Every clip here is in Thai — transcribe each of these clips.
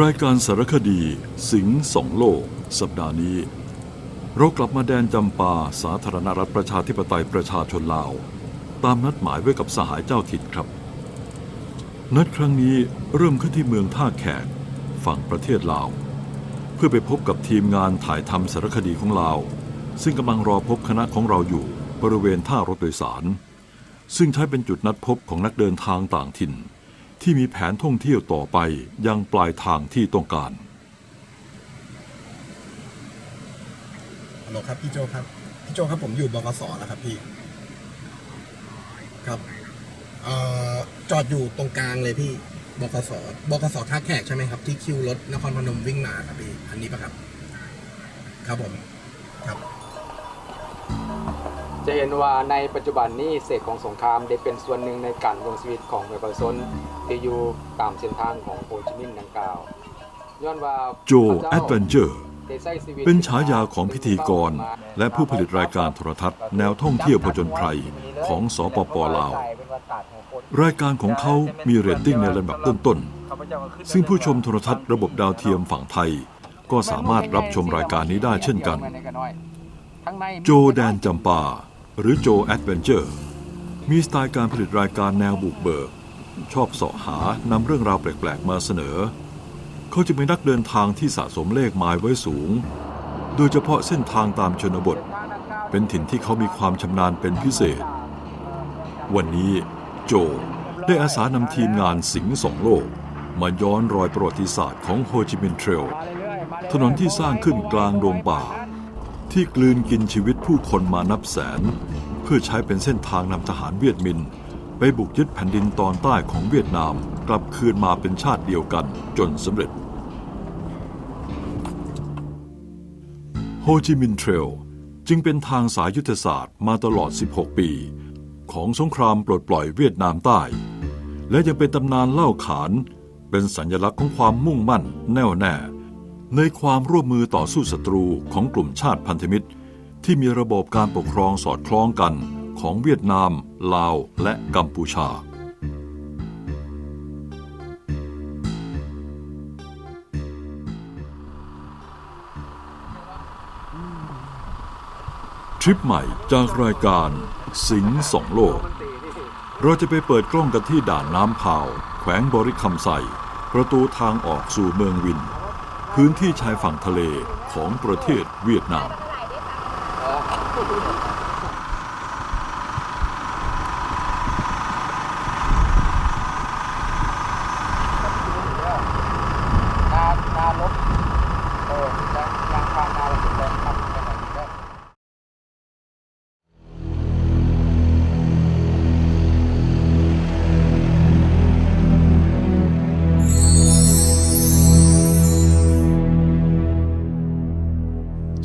รายการสารคดีสิงสองโลก สัปดาห์นี้ เรากลับมาแดนจำปาสาธารณรัฐประชาธิปไตยประชาชนลาว ตามนัดหมายไว้กับสหายเจ้าถิ่นครับ นัดครั้งนี้เริ่มขึ้นที่เมืองท่าแขก ฝั่งประเทศลาว เพื่อไปพบกับทีมงานถ่ายทำสารคดีของลาว ซึ่งกำลังรอพบคณะของเราอยู่บริเวณท่ารถโดยสาร ซึ่งใช้เป็นจุดนัดพบของนักเดินทางต่างถิ่น ที่มีแผนท่องเที่ยวต่อไปยังปลายทางที่ต้องการ ฮัลโหลครับ พี่โจครับ พี่โจครับผมอยู่บกสแล้วครับพี่ ครับเอ่อจอดอยู่ตรงกลางเลยพี่บกสบกสท่าแขกใช่ไหมครับ ที่คิวรถนครพนมวิ่งมาครับพี่อันนี้ปะครับ ครับผม ครับ จะเห็นว่าในปัจจุบันนี้เศษของสงครามได้เป็นส่วนหนึ่งในการดำรงชีวิตของประชาชน ที่อยู่ตามเส้นทางของโฮจิมินห์ดังกล่าวย้อนว่าโจแอดเวนเจอร์ได้ใช้ชีวิตเป็นฉายาของพิธีกร และผู้ผลิตรายการโทรทัศน์แนวท่องเที่ยวผจญภัยของสปปลาว รายการของเขามีเรตติ้งในระดับต้นๆ ซึ่งผู้ชมโทรทัศน์ระบบดาวเทียมฝั่งไทย ก็สามารถรับชมรายการนี้ได้เช่นกัน โจแดนจำปา หรือโจแอดเวนเจอร์ มีสไตล์การผลิตรายการแนวบุกเบิก ชอบเสาะหานำเรื่องราวแปลกๆ มาเสนอ เขาจะเป็นนักเดินทางที่สะสมเลขไม้ไว้สูง โดยเฉพาะเส้นทางตามชนบท เป็นถิ่นที่เขามีความชำนาญเป็นพิเศษ วันนี้โจได้อาสานำทีมงานสิงห์สองโลก มาย้อนรอยประวัติศาสตร์ของโฮจิมินห์เทรล ถนนที่สร้างขึ้นกลางดงป่า ที่กลืนกินชีวิตผู้คนมานับแสน เพื่อใช้เป็นเส้นทางนำทหารเวียดมิน ไปบุกยึดแผ่นดินตอนใต้ของเวียดนามกลับคืนมาเป็นชาติเดียวกันจนสำเร็จ โฮจิมินห์เทรลจึงเป็นทางสายยุทธศาสตร์มาตลอด 16 ปี ของสงครามปลดปล่อยเวียดนามใต้ และยังเป็นตำนานเล่าขาน เป็นสัญลักษณ์ของความมุ่งมั่นแน่วแน่ ในความร่วมมือต่อสู้ศัตรูของกลุ่มชาติพันธมิตร ที่มีระบบการปกครองสอดคล้องกัน ของเวียดนาม ลาว และกัมพูชา ทริปใหม่จากรายการ สิงสองโลก เราจะไปเปิดกล้องกันที่ด่านน้ำพาว แขวงบริคำไซประตูทางออกสู่เมืองวิน พื้นที่ชายฝั่งทะเลของประเทศเวียดนาม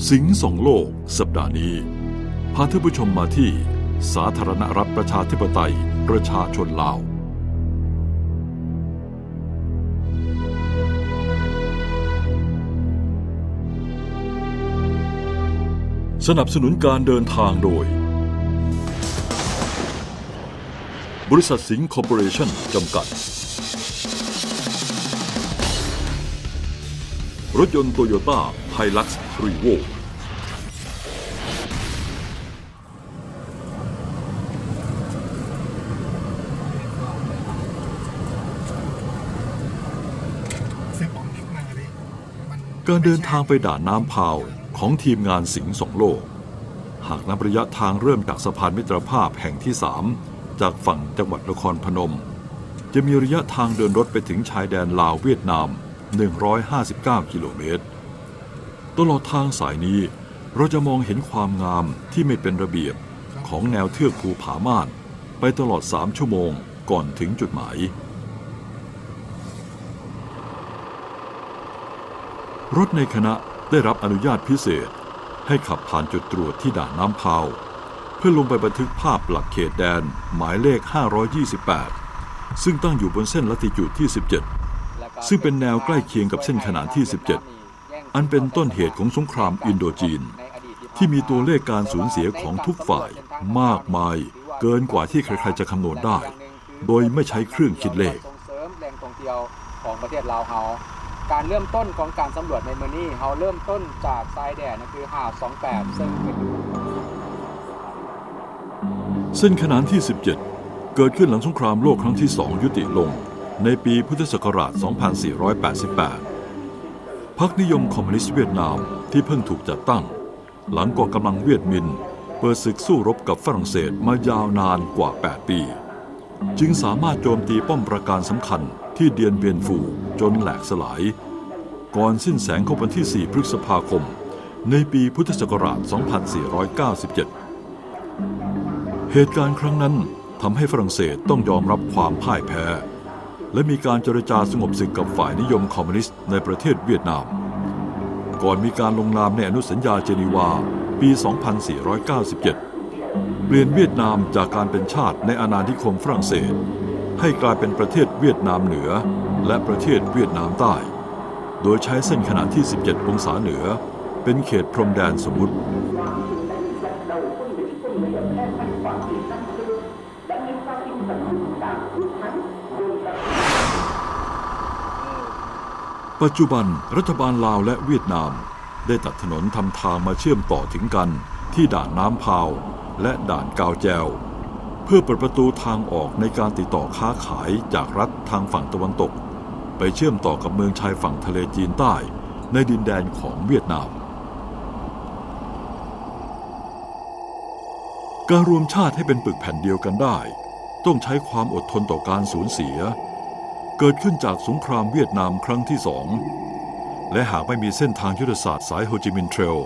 สิงห์สองโลก สัปดาห์นี้ พาท่านผู้ชมมาที่ สาธารณรัฐประชาธิปไตย ประชาชนลาว สนับสนุนการเดินทางโดย บริษัทสิงห์คอร์ปอเรชั่นจำกัด รถยนต์โตโยต้าไฮลักซ์รีโว ซื้อของนิกมาพี่มัน การเดินทางไปด่านน้ำพาวของทีมงานสิงห์สองโลก หากนับระยะทางเริ่มจากสะพานมิตรภาพแห่งที่3จากฝั่งจังหวัดนครพนม จะมีระยะทางเดินรถไปถึงชายแดนลาวเวียดนาม 159 กิโลเมตร ตลอดทางสายนี้เราจะมองเห็นความงามที่ไม่เป็นระเบียบของแนวเทือกภูผาม่าน ไปตลอด 3 ชั่วโมงก่อนถึงจุดหมาย รถในคณะได้รับอนุญาตพิเศษ ให้ขับผ่านจุดตรวจที่ด่านน้ำพาว เพื่อลงไปบันทึกภาพหลักเขตแดนหมายเลข 528 ซึ่งตั้งอยู่บนเส้นลัติจูดที่ 17 ซึ่งเป็นแนวใกล้เคียงกับเส้นขนานที่ 17 อันเป็นต้นเหตุของสงครามอินโดจีน ที่มีตัวเลขการสูญเสียของทุกฝ่ายมากมาย เกินกว่าที่ใครๆจะคำนวณได้ โดยไม่ใช้เครื่องคิดเลขเสริมแหล่งท่องเที่ยวของประเทศลาวเฮา การเริ่มต้นของการสำรวจในเมืองนี้เขาเริ่มต้นจากทรายแดนนั่นคือหาด28 ซึ่งเป็นเส้นขนานที่ 17 เกิดขึ้นหลังสงครามโลกครั้งที่สองยุติลง ในปีพุทธศักราช 2488 พรรคนิยมคอมมิวนิสต์เวียดนามที่เพิ่งถูกจัดตั้ง หลังก่อกำลังเวียดมิน เปิดศึกสู้รบกับฝรั่งเศสมายาวนานกว่า 8 ปี จึงสามารถโจมตีป้อมปราการสำคัญ ที่เดียนเบียนฟูจนแหลกสลาย ก่อนสิ้นแสงของวันที่ 4 พฤษภาคม ในปีพุทธศักราช 2497 เหตุการณ์ครั้งนั้นทำให้ฝรั่งเศสต้องยอมรับความพ่ายแพ้ และมีการเจรจาสงบศึกกับฝ่ายนิยมคอมมิวนิสต์ในประเทศเวียดนาม ก่อนมีการลงนามในอนุสัญญาเจนีวาปี 2497 เปลี่ยนเวียดนามจากการเป็นชาติในอาณานิคมฝรั่งเศส ให้กลายเป็นประเทศเวียดนามเหนือ และประเทศเวียดนามใต้ โดยใช้เส้นขนาดที่ 17 องศาเหนือ เป็นเขตพรมแดนสมมุติ ปัจจุบันรัฐบาลลาวและเวียดนาม ได้ตัดถนนทำทางมาเชื่อมต่อถึงกันที่ด่านน้ำพาว และด่านกาวแจว เพื่อเปิดประตูทางออกในการติดต่อค้าขายจากรัฐทางฝั่งตะวันตก ไปเชื่อมต่อกับเมืองชายฝั่งทะเลจีนใต้ ในดินแดนของเวียดนาม การรวมชาติให้เป็นปึกแผ่นเดียวกันได้ ต้องใช้ความอดทนต่อการสูญเสีย เกิดขึ้นจากสงครามเวียดนามครั้งที่สอง และหากไม่มีเส้นทางยุทธศาสตร์สายโฮจิมินห์เทรล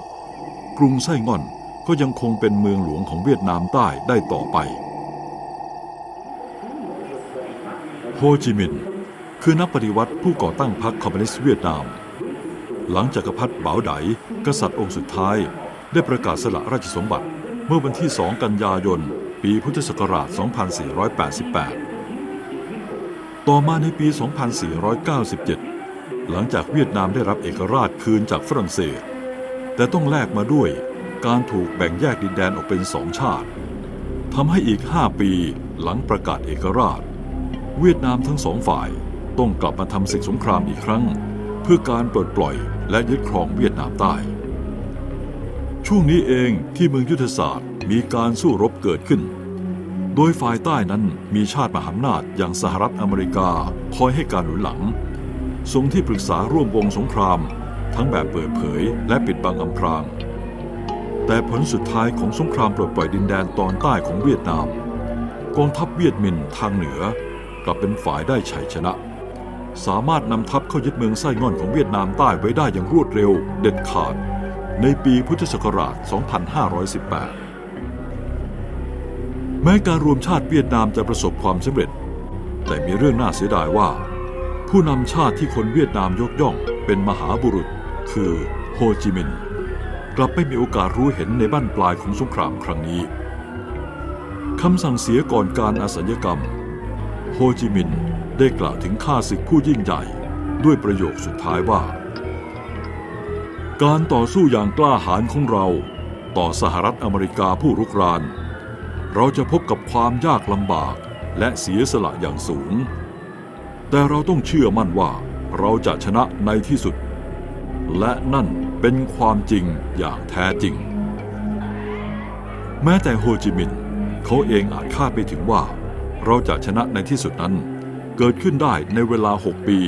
กรุงไส้ง่อนก็ยังคงเป็นเมืองหลวงของเวียดนามใต้ได้ต่อไป โฮจิมินห์คือนักปฏิวัติผู้ก่อตั้งพรรคคอมมิวนิสต์เวียดนาม หลังจากักรพรรดิเบาไดกษัตริย์องค์สุดท้าย ได้ประกาศสละราชสมบัติเมื่อวันที่ 2 กันยายน ปีพุทธศักราช 2488 ต่อมาในปี 2497 หลังจากเวียดนามได้รับเอกราชคืนจากฝรั่งเศส แต่ต้องแลกมาด้วยการถูกแบ่งแยกดินแดนออกเป็นสองชาติทำให้อีก 5 ปีหลังประกาศเอกราช เวียดนามทั้งสองฝ่ายต้องกลับมาทำศึกสงครามอีกครั้ง เพื่อการปลดปล่อยและยึดครองเวียดนามใต้ ช่วงนี้เองที่เมืองยุทธศาสตร์มีการสู้รบเกิดขึ้น โดยฝ่ายใต้นั้นมีชาติมหาอำนาจอย่างสหรัฐอเมริกาคอยให้การหนุนหลัง ทรงที่ปรึกษาร่วมวงสงคราม ทั้งแบบเปิดเผยและปิดบังอำพราง แต่ผลสุดท้ายของสงครามปลดปล่อยดินแดนตอนใต้ของเวียดนาม กองทัพเวียดมินทางเหนือ กลับเป็นฝ่ายได้ชัยชนะ สามารถนำทัพเข้ายึดเมืองไส้ง่อนของเวียดนามใต้ไว้ได้อย่างรวดเร็วเด็ดขาด ในปีพุทธศักราช 2518 แม้การรวมชาติเวียดนามจะประสบความสำเร็จ แต่มีเรื่องน่าเสียดายว่า ผู้นำชาติที่คนเวียดนามยกย่องเป็นมหาบุรุษ คือโฮจิมินห์กลับไม่มีโอกาสรู้เห็นในบั้นปลายของสงครามครั้งนี้คำสั่งเสียก่อนการอาสัญกรรม จิมินห์ได้กล่าวถึงข้าศึกผู้ยิ่งใหญ่ด้วยประโยคสุดท้ายว่า การต่อสู้อย่างกล้าหาญของเราต่อสหรัฐอเมริกาผู้รุกราน เราจะพบกับความยากลำบากและเสียสละอย่างสูง แต่เราต้องเชื่อมั่นว่าเราจะชนะในที่สุด และนั่นเป็นความจริงอย่างแท้จริง แม้แต่โฮจิมินห์เขาเองอาจคาดไม่ถึงว่า เราจะชนะในที่สุดนั้น เกิดขึ้นได้ในเวลา 6 ปี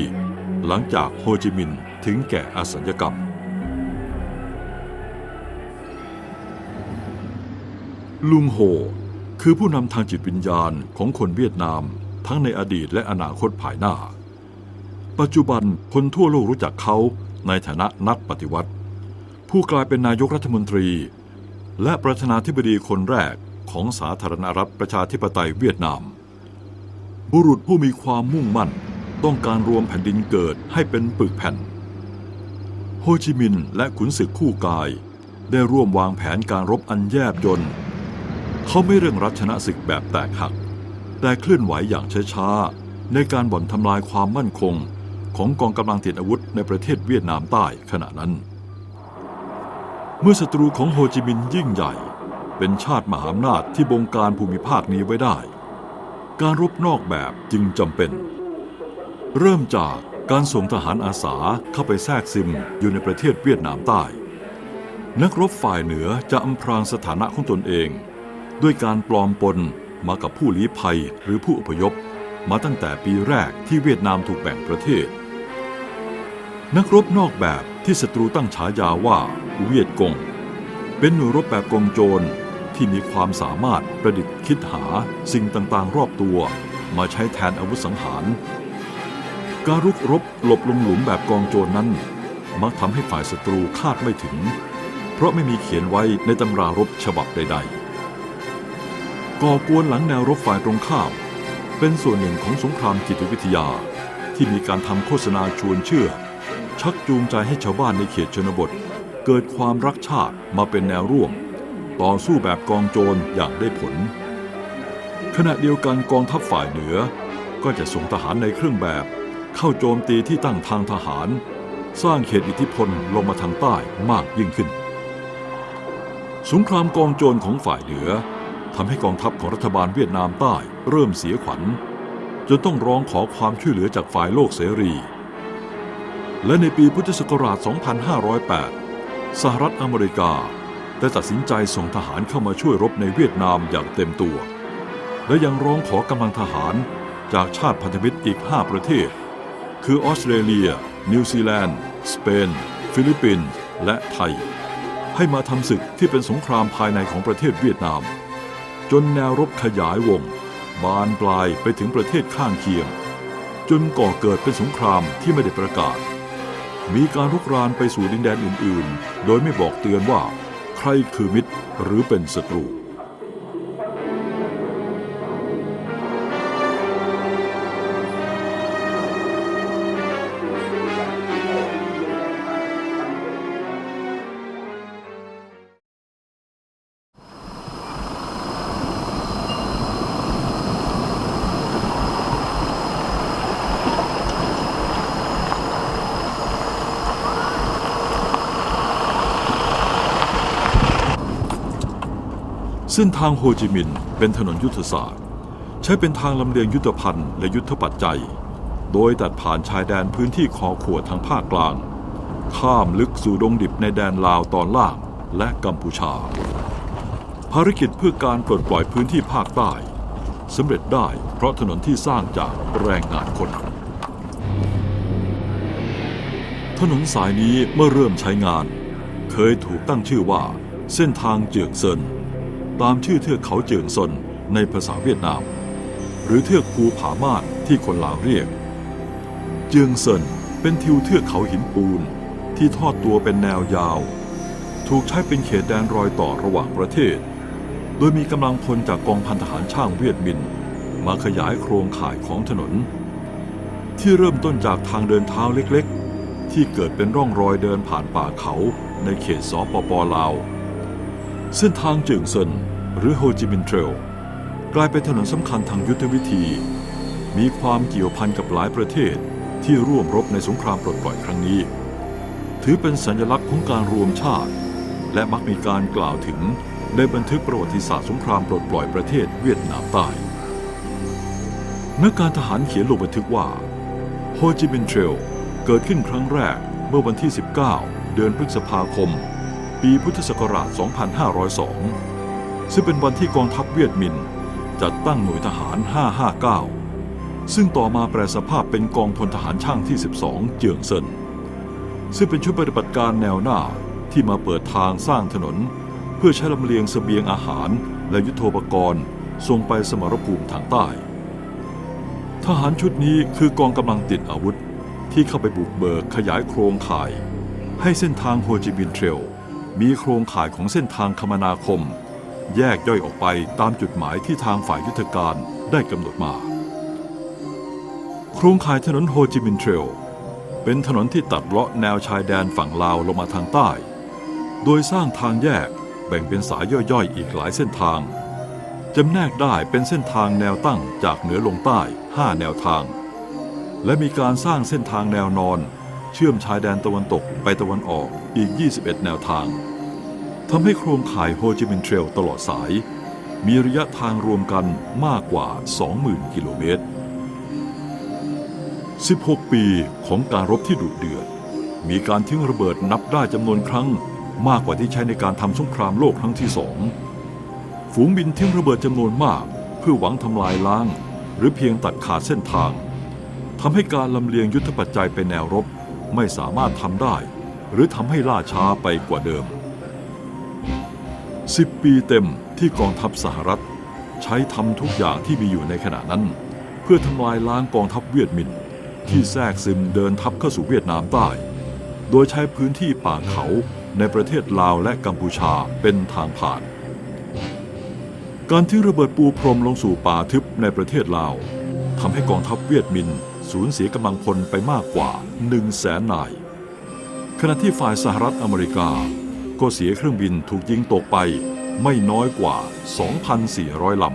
หลังจากโฮจิมินห์ถึงแก่อสัญญกรรม ลุงโฮคือผู้นำทางจิตวิญญาณของคนเวียดนาม ทั้งในอดีตและอนาคตภายหน้า ปัจจุบันคนทั่วโลกรู้จักเขาในฐานะนักปฏิวัติ ผู้กลายเป็นนายกรัฐมนตรี และประธานาธิบดีคนแรกของสาธารณรัฐประชาธิปไตยเวียดนาม บุรุษผู้มีความมุ่งมั่น ต้องการรวมแผ่นดินเกิดให้เป็นปึกแผ่น โฮจิมินห์และขุนศึกคู่กาย ได้ร่วมวางแผนการรบอันแยบยลเขาไม่เร่งรัดชนะศึกแบบแตกหัก แต่เคลื่อนไหวอย่างช้าๆในการบ่อนทำลายความมั่นคงของกองกำลังติดอาวุธในประเทศเวียดนามใต้ขณะนั้น เมื่อศัตรูของโฮจิมินห์ยิ่งใหญ่ เป็นชาติมหาอำนาจที่บงการภูมิภาคนี้ไว้ได้ การรบนอกแบบจึงจำเป็น เริ่มจากการส่งทหารอาสาเข้าไปแทรกซึมอยู่ในประเทศเวียดนามใต้ นักรบฝ่ายเหนือจะอำพรางสถานะของตนเอง ด้วยการปลอมปนมากับผู้ลี้ภัยหรือผู้อพยพ มาตั้งแต่ปีแรกที่เวียดนามถูกแบ่งประเทศ นักรบนอกแบบที่ศัตรูตั้งฉายาว่าเวียดกง เป็นหน่วยรบแบบกองโจร ที่มีความสามารถประดิษฐ์คิดหาสิ่งต่างๆ รอบตัว มาใช้แทนอาวุธสังหาร การรุกรบหลบลงหลุมแบบกองโจรนั้น มักทำให้ฝ่ายศัตรูคาดไม่ถึง เพราะไม่มีเขียนไว้ในตำรารบฉบับใด ๆ ก่อกวนหลังแนวรบฝ่ายตรงข้าม เป็นส่วนหนึ่งของสงครามจิตวิทยาที่มีการทำโฆษณาชวนเชื่อ ชักจูงใจให้ชาวบ้านในเขตชนบท เกิดความรักชาติมาเป็นแนวร่วม ต่อสู้แบบกองโจรอย่างได้ผล ขณะเดียวกันกองทัพฝ่ายเหนือ ก็จะส่งทหารในเครื่องแบบ เข้าโจมตีที่ตั้งทางทหาร สร้างเขตอิทธิพลลงมาทางใต้มากยิ่งขึ้น สงครามกองโจรของฝ่ายเหนือทำให้กองทัพของรัฐบาลเวียดนามใต้เริ่มเสียขวัญ จนต้องร้องขอความช่วยเหลือจากฝ่ายโลกเสรี และในปีพุทธศักราช 2508 สหรัฐอเมริกา ได้ตัดสินใจส่งทหารเข้ามาช่วยรบในเวียดนามอย่างเต็มตัว และยังร้องขอกำลังทหารจากชาติพันธมิตรอีก 5 ประเทศ คือออสเตรเลีย นิวซีแลนด์ สเปน ฟิลิปปินส์และไทย ให้มาทำศึกที่เป็นสงครามภายในของประเทศเวียดนาม จนแนวรบขยายวง บานปลายไปถึงประเทศข้างเคียง จนก่อเกิดเป็นสงครามที่ไม่ได้ประกาศ มีการลุกรานไปสู่ดินแดนอื่น ๆ โดยไม่บอกเตือนว่า ใครคือมิตรหรือเป็นศัตรู เส้นทางโฮจิมินห์เป็นถนนยุทธศาสตร์ ใช้เป็นทางลำเลียงยุทธภัณฑ์และยุทธปัจจัย โดยตัดผ่านชายแดนพื้นที่คอขวดทางภาคกลาง ข้ามลึกสู่ดงดิบในแดนลาวตอนล่างและกัมพูชา ภารกิจเพื่อการปลดปล่อยพื้นที่ภาคใต้สำเร็จได้เพราะถนนที่สร้างจากแรงงานคน ถนนสายนี้เมื่อเริ่มใช้งาน เคยถูกตั้งชื่อว่าเส้นทางเจืองเซิน ตามชื่อเทือกเขาเจืองซนในภาษาเวียดนาม หรือเทือกภูผาม่านที่คนลาวเรียก เจืองเซินเป็นทิวเทือกเขาหินปูนที่ทอดตัวเป็นแนวยาว ถูกใช้เป็นเขตแดนรอยต่อระหว่างประเทศ โดยมีกำลังพลจากกองพันทหารช่างเวียดมิน มาขยายโครงข่ายของถนน ที่เริ่มต้นจากทางเดินเท้าเล็กๆ ที่เกิดเป็นร่องรอยเดินผ่านป่าเขาในเขตสปปลาว เส้นทางเจิงเซินหรือโฮจิมินห์เทรลกลายเป็นถนนสำคัญทางยุทธวิธี มีความเกี่ยวพันกับหลายประเทศที่ร่วมรบในสงครามปลดปล่อยครั้งนี้ ถือเป็นสัญลักษณ์ของการรวมชาติ และมักมีการกล่าวถึงในบันทึกประวัติศาสตร์สงครามปลดปล่อยประเทศเวียดนามใต้นักการทหารเขียนลงบันทึกว่าโฮจิมินห์เทรลเกิดขึ้นครั้งแรกเมื่อวันที่ 19 เดือนพฤษภาคม ปีพุทธศักราช 2502 ซึ่งเป็นวันที่กองทัพเวียดมินจัดตั้งหน่วยทหาร 559 ซึ่งต่อมาแปลสภาพเป็นกองพลทหารช่างที่ 12 เจืองเซิน ซึ่งเป็นชุดปฏิบัติการแนวหน้าที่มาเปิดทางสร้างถนน เพื่อใช้ลำเลียงเสบียงอาหารและยุทโธปกรณ์ส่งไปสมรภูมิทางใต้ ทหารชุดนี้คือกองกำลังติดอาวุธที่เข้าไปบุกเบิกขยายโครงข่าย ให้เส้นทางโฮจิมินห์เทรล มีโครงข่ายของเส้นทางคมนาคม แยกย่อยออกไปตามจุดหมายที่ทางฝ่ายยุทธการได้กำหนดมา โครงข่ายถนนโฮจิมินห์เทรลเป็นถนนที่ตัดเลาะแนวชายแดนฝั่งลาวลงมาทางใต้ โดยสร้างทางแยกแบ่งเป็นสายย่อยๆ อีกหลายเส้นทาง จำแนกได้เป็นเส้นทางแนวตั้งจากเหนือลงใต้ 5 แนวทาง และมีการสร้างเส้นทางแนวนอน เชื่อมชายแดนตะวันตกไปตะวันออกอีก 21 แนวทางทำให้โครงข่ายโฮจิมินห์เทรลตลอดสาย มีระยะทางรวมกันมากกว่า 20,000 กิโลเมตร 16 ปีของการรบที่ดุเดือด มีการทิ้งระเบิดนับได้จำนวนครั้งมากกว่าที่ใช้ในการทำสงครามโลกครั้งที่สอง ฝูงบินทิ้งระเบิดจำนวนมาก เพื่อหวังทำลายล้าง หรือเพียงตัดขาดเส้นทางทำให้การลำเลียงยุทธปัจจัยไปแนวรบ ไม่สามารถทำได้ หรือทำให้ล่าช้าไปกว่าเดิม 10 ปีเต็มที่กองทัพสหรัฐ ใช้ทำทุกอย่างที่มีอยู่ในขณะนั้น เพื่อทำลายล้างกองทัพเวียดมินที่แทรกซึมเดินทัพเข้าสู่เวียดนามใต้ โดยใช้พื้นที่ป่าเขาในประเทศลาวและกัมพูชาเป็นทางผ่าน การทิ้งระเบิดปูพรมลงสู่ป่าทึบในประเทศลาวทำให้กองทัพเวียดมิน สูญเสียกำลังพลไปมากกว่า 1 0 0 0 0แสนนาย ขณะที่ฝ่ายสหรัฐอเมริกา ก็เสียเครื่องบินถูกยิงตกไปไม่น้อยกว่า 2,400 ล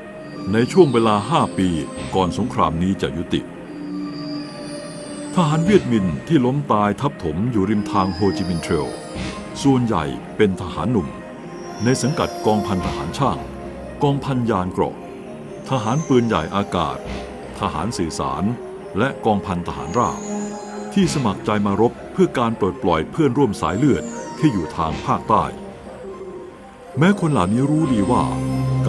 ำ ในช่วงเวลา 5 ปีก่อนสงครามนี้จะยุติ ทหารเวียดมินที่ล้มตายทับถมอยู่ริมทางโฮจิมินห์เทรลส่วนใหญ่เป็นทหารหนุ่ม ในสังกัดกองพันทหารช่าง กองพันยานเกราะ ทหารปืนใหญ่อากาศ ทหารสื่อสาร และกองพันทหารราบ ที่สมัครใจมารบเพื่อการปลดปล่อยเพื่อนร่วมสายเลือดที่อยู่ทางภาคใต้ แม้คนเหล่านี้รู้ดีว่า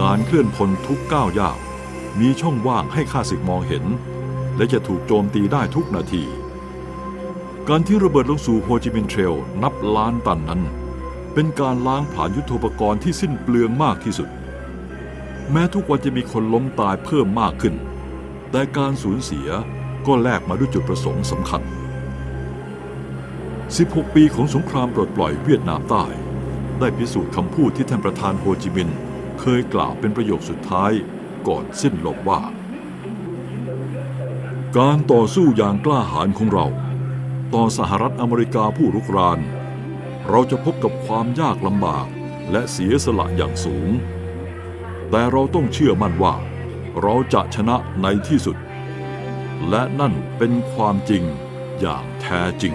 การเคลื่อนพลทุกก้าวยางมีช่องว่างให้ข้าศึกมองเห็น และจะถูกโจมตีได้ทุกนาที การที่ระเบิดลงสู่โฮจิมินห์เทรลนับล้านตันนั้น เป็นการล้างผลาญยุทโธปกรณ์ที่สิ้นเปลืองมากที่สุด แม้ทุกวันจะมีคนล้มตายเพิ่มมากขึ้น แต่การสูญเสีย ก็แลกมาด้วยจุดประสงค์สำคัญ 16 ปีของสงครามปลดปล่อยเวียดนามใต้ ได้พิสูจน์คำพูดที่ท่านประธานโฮจิมินห์เคยกล่าวเป็นประโยคสุดท้ายก่อนสิ้นลมว่า การต่อสู้อย่างกล้าหาญของเรา ต่อสหรัฐอเมริกาผู้รุกราน เราจะพบกับความยากลำบากและเสียสละอย่างสูง แต่เราต้องเชื่อมั่นว่า เราจะชนะในที่สุด และนั่นเป็นความจริงอย่างแท้จริง